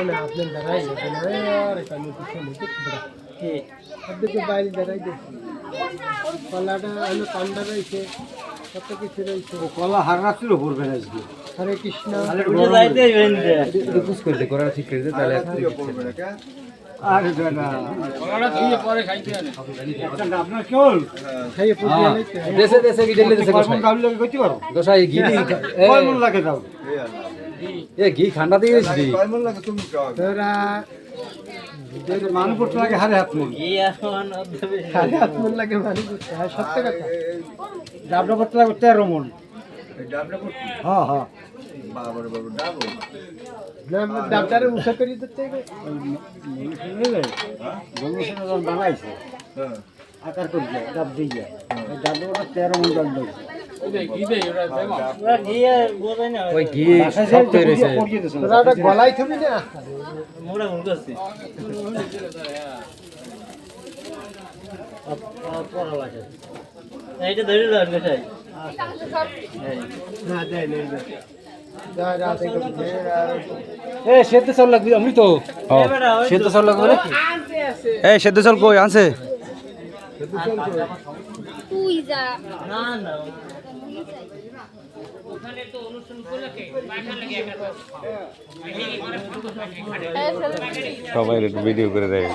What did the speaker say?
না আপনার দাঁড়াই আর এখানে কিছু নেই দেখতে বেড়া কি? সবদিকে বাইরে দাঁড়াই দেখি কলাটা হলো পান্ডা রয়েছে কত কিছু রয়েছে। কলা হারাচ্ছিল পড়বে না আজকে। হরে কৃষ্ণ। উঠে যাইতে হইবেন রে রিকুয়েস্ট করে দে করা ঠিক করে দে তাহলে আরে না একটা আপনার চল খাইয়ে পুজিয়ে নিতে দেশে দেশে ডেলে দেশে কয়মন গাবি লাগে করতে পারো? গোসাই ঘি কয় মন লাগে দাও এ ঘি ঠান্ডা দিয়ে তোরা মান লাগে হারে হাত মন। হাত মন লাগে মানে সত্য কথা। ডাবটা করতে লাগে তেরো মন। হ্যাঁ হ্যাঁ। ডাক্তারের উষা করে দিতে বানাইছে আকার করে যায় ডাব দিয়ে যায় ডাবটা তেরো মন ডাব দিয়ে। ওরা গিয়ে বোঝাই না ওই ঘি গলায় থবি না এইটা ধরে না দেয় নেই সেদ্ধ চাল লাগবে আমি তো সেদ্ধ চাল লাগবে নাকি? এই সেদ্ধ চাল কই আনছে? তুই যা। না না। সবাই একটু ভিডিও করে দেয়